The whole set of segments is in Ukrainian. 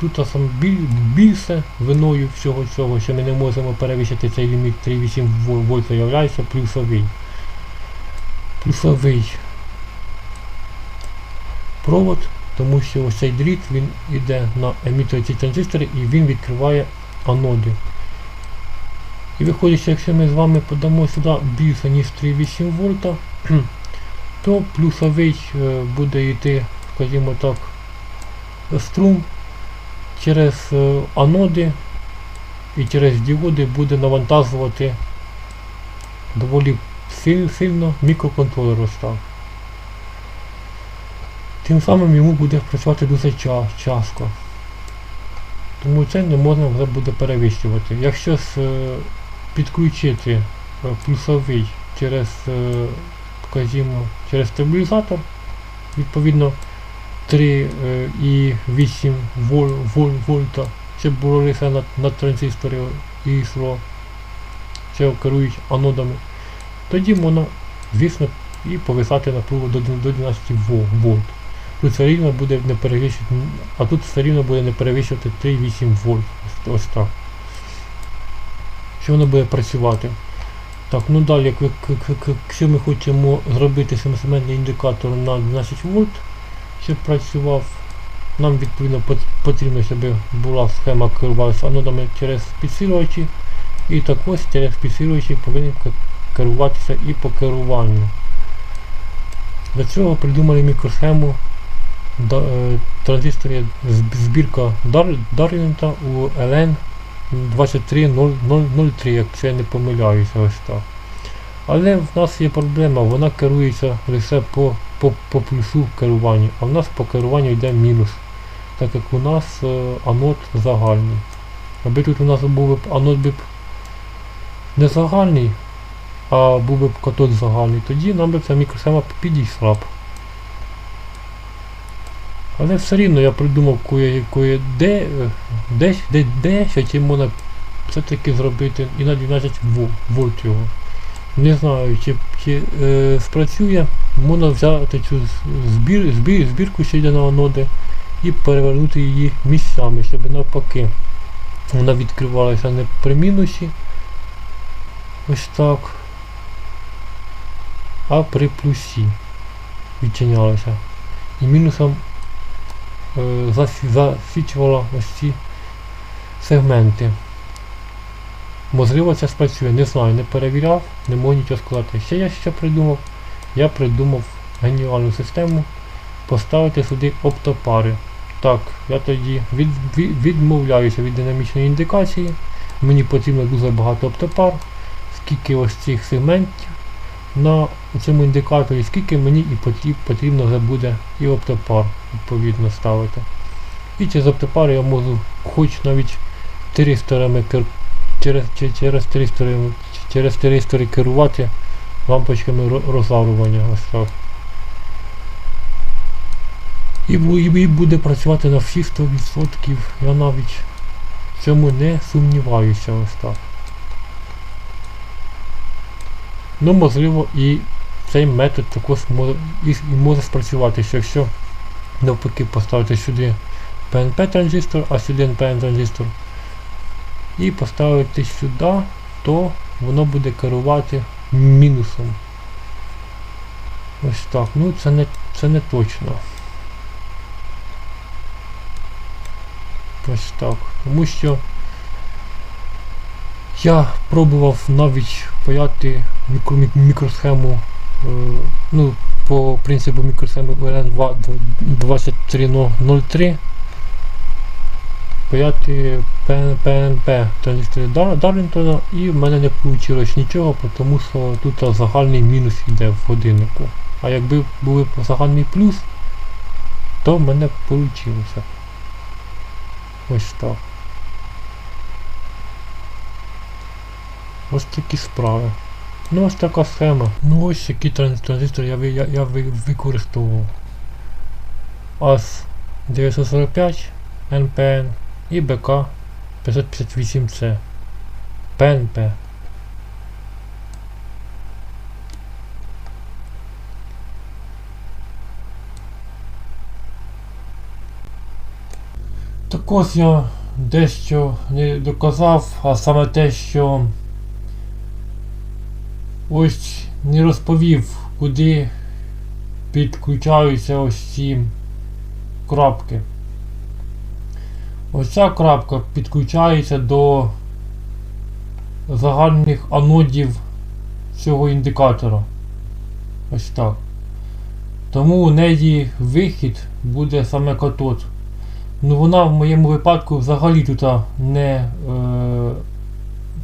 Тут сам біль, більше виною всього цього, що ми не можемо перевищити цей ліміт 3,8 вол- вольт являється плюсовий. Плюсовий провод, тому що ось цей дріт він йде на емітер ці транзистори і він відкриває аноди. І виходить, що якщо ми з вами подамо сюди більше ніж 3,8 вольта, то плюсовий е, буде йти, скажімо так, струм через е, аноди і через діоди буде навантажувати доволі сильно мікроконтролер ось. Тим самим йому буде працювати дуже часто. Тому це не можна вже буде перевищувати. Якщо е, підключити е, плюсовий через, скажімо, через стабілізатор, відповідно 3,8 вол, вол, вольта, було лише на, на транзисторі і йшло, що керують анодами, тоді можна, звісно, і повисати напругу до, до 12 вол- вольт. Тут все рівно буде не перевищувати, а тут все рівно буде не перевищувати 3,8 вольт. Ось, так. Що воно буде працювати. Так, ну далі, якщо ми хочемо зробити семисегментний індикатор на 12 вольт, щоб працював, нам відповідно потрібно, щоб була схема керувалася анодами через підсилювачі, і також через підсилювачі повинен керуватися і по керуванню. Для цього придумали мікросхему е, збірка Дар- Дарвінта у LN 23003, якщо я не помиляюся ось так. Але в нас є проблема, вона керується лише по, по, по плюсу керування, а в нас по керуванню йде мінус, так як у нас е, анод загальний. Аби тут у нас був анод б не загальний, а був би катод загальний, тоді нам би ця мікросхема підійшла б. Але все рівно я придумав кое, кое де, десь, де, де, що чим можна все-таки зробити і на 12 вольт його. Не знаю, чи, чи е, спрацює, можна взяти цю збір, збір, збірку, що йде на аноди, і перевернути її місцями, щоб навпаки вона відкривалася не при мінусі, ось так, а при плюсі відчинялася. І мінусом е, засвічувала ось ці сегменти. Можливо, це спрацює, не знаю, не перевіряв, не можу нічого сказати. Ще я що придумав? Я придумав геніальну систему поставити сюди оптопари. Так, я тоді від, від- відмовляюся від динамічної індикації. Мені потрібно дуже багато оптопар, скільки ось цих сегментів на цьому індикаторі, скільки мені і потріб- потрібно вже буде і оптопар відповідно ставити. І через оптопари я можу хоч навіть тиристорами кер... через, через тиристори через тиристори керувати лампочками ро- Ось так. І, і, і буде працювати на всі 100%. Я навіть в цьому не сумніваюся ось так. Ну, можливо, і цей метод також може, і, і може спрацювати, що якщо навпаки поставити сюди PNP транзистор, а сюди NPN транзистор, і поставити сюди, то воно буде керувати мінусом. Ось так. Ну це не, це не точно. Ось так. Тому що я пробував навіть паяти мікро, мікросхему, е, ну, по принципу мікросхеми ULN 2303 паяти PNP транзистори Дар- Дарлінтона і в мене не вийшло нічого, тому що тут загальний мінус йде в годиннику. А якби був загальний плюс, то в мене вийшло. Ось так. Ось такі справи. Ну ось така схема. Ну ось які транз- транзистори я, я, я використовував. AS 945, NPN і БК 558C. PNP. Так Також я дещо не доказав, а саме те, що ось не розповів, куди підключаються ось ці крапки. Ось ця крапка підключається до загальних анодів цього індикатора. Ось так. Тому у неї вихід буде саме катод. Ну вона в моєму випадку взагалі тут не, е,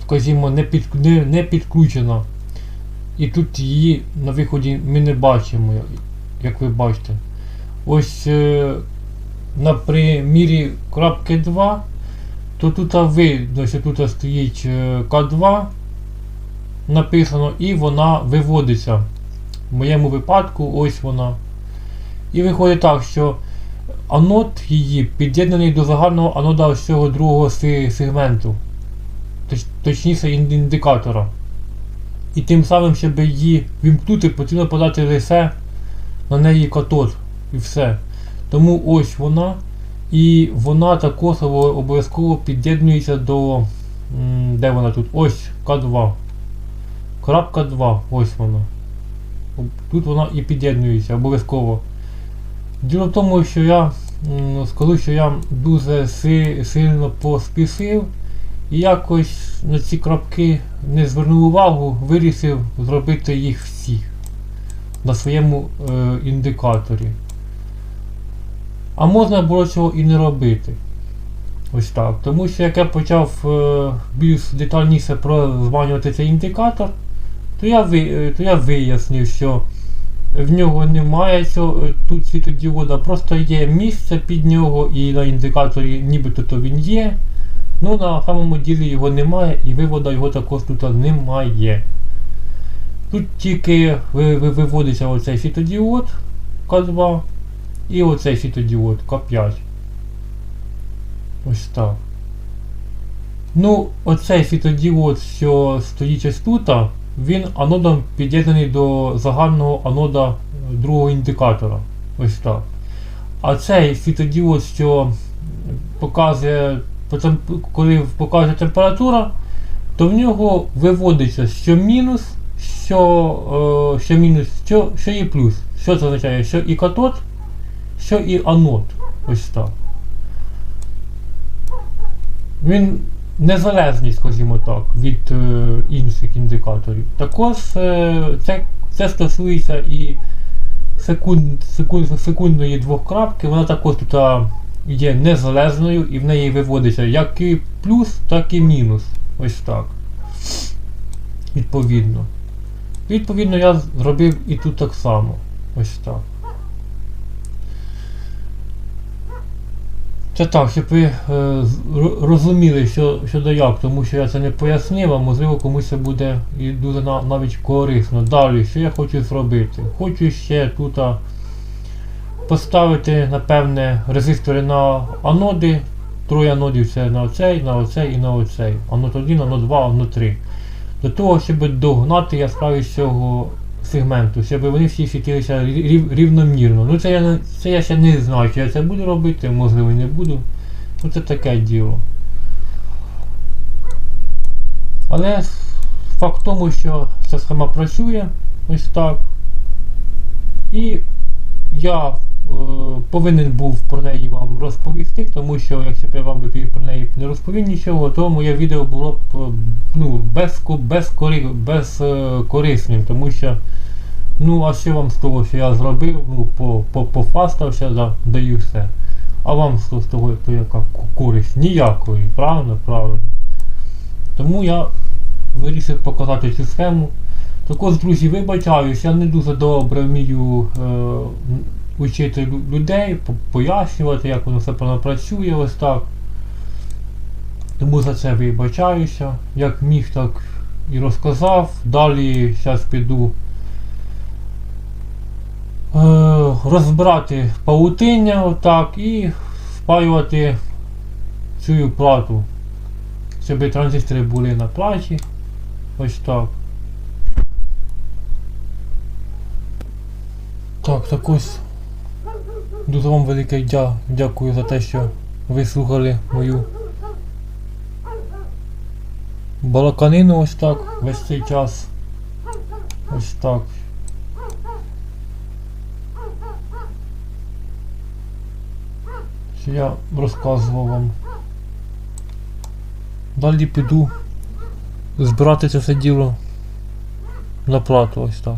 скажімо, не, під, не, не підключена. І тут її на виході ми не бачимо, як ви бачите. Ось е, на примірі крапки 2, то тут видно, що тут стоїть е, К2 написано і вона виводиться. В моєму випадку ось вона. І виходить так, що анод її під'єднаний до загального анода ось цього другого сегменту. Точ, точніше індикатора. І тим самим, щоб її вімкнути, потрібно подати лише на неї катод. І все. Тому ось вона. І вона також обов'язково під'єднується до. Де вона тут? Ось К2. Крапка 2, ось вона. Тут вона і під'єднується обов'язково. Діло в тому, що я скажу, що я дуже си- сильно поспішив і якось на ці крапки не звернув увагу, вирішив зробити їх всі на своєму е, індикаторі. А можна було цього і не робити. Ось так. Тому що як я почав е, більш детальніше прозванювати цей індикатор, то я, е, то я вияснив, що в нього немає цього, е, тут світодіода, просто є місце під нього і на індикаторі нібито то він є. Ну на самому ділі його немає і вивода його також тут немає. Тут тільки ви, ви, виводиться оцей світодіод К2 і оцей світодіод К5. Ось так. Ну, оцей світодіод, що стоїть ось тут, він анодом під'єднаний до загального анода другого індикатора. Ось так. А цей світодіод, що показує, коли показує температура, то в нього виводиться що мінус, що, е, що мінус, що, що і плюс. Що це означає? Що і катод, що і анод. Ось так. Він незалежний, скажімо так, від е, інших індикаторів. Також е, це, це стосується і секунд, секунд, секундної двохкрапки, вона також тут є незалежною і в неї виводиться як і плюс, так і мінус. Ось так. Відповідно. Відповідно, я зробив і тут так само. Ось так. Це так, щоб ви е, розуміли, що, що да як, тому що я це не пояснив, а можливо комусь це буде і дуже на, навіть корисно. Далі, що я хочу зробити? Хочу ще тут поставити, напевне, резистори на аноди. Троє анодів це на оцей, на оцей і на оцей. Анод 1, анод 2, анод 3. Для того, щоб догнати яскравість цього сегменту, щоб вони всі світилися рів- рів- рівномірно. Ну це я, це я ще не знаю, чи я це буду робити, можливо не буду. Ну це таке діло. Але факт тому, що ця схема працює ось так. І я повинен був про неї вам розповісти, тому що якщо б я вам про неї не розповів нічого, то моє відео було б е, ну, безко, безкори, безкорисним, тому що ну а що вам з того, що я зробив, ну по, по, пофастався, да, даю все. А вам з того, то яка користь? Ніякої, правильно? Правильно. Тому я вирішив показати цю схему. Також, друзі, вибачаюсь, я не дуже добре вмію е, учити людей, пояснювати, як воно все працює ось так. Тому за це вибачаюся. Як міг, так і розказав. Далі зараз піду е, розбирати паутиння отак і впаювати цю плату. Щоб транзистори були на платі. Ось так. Так, так ось. Дуже вам велике дя- дякую за те, що вислухали мою балаканину ось так весь цей час. Ось так. Що я розказував вам. Далі піду збирати це все діло на плату ось так.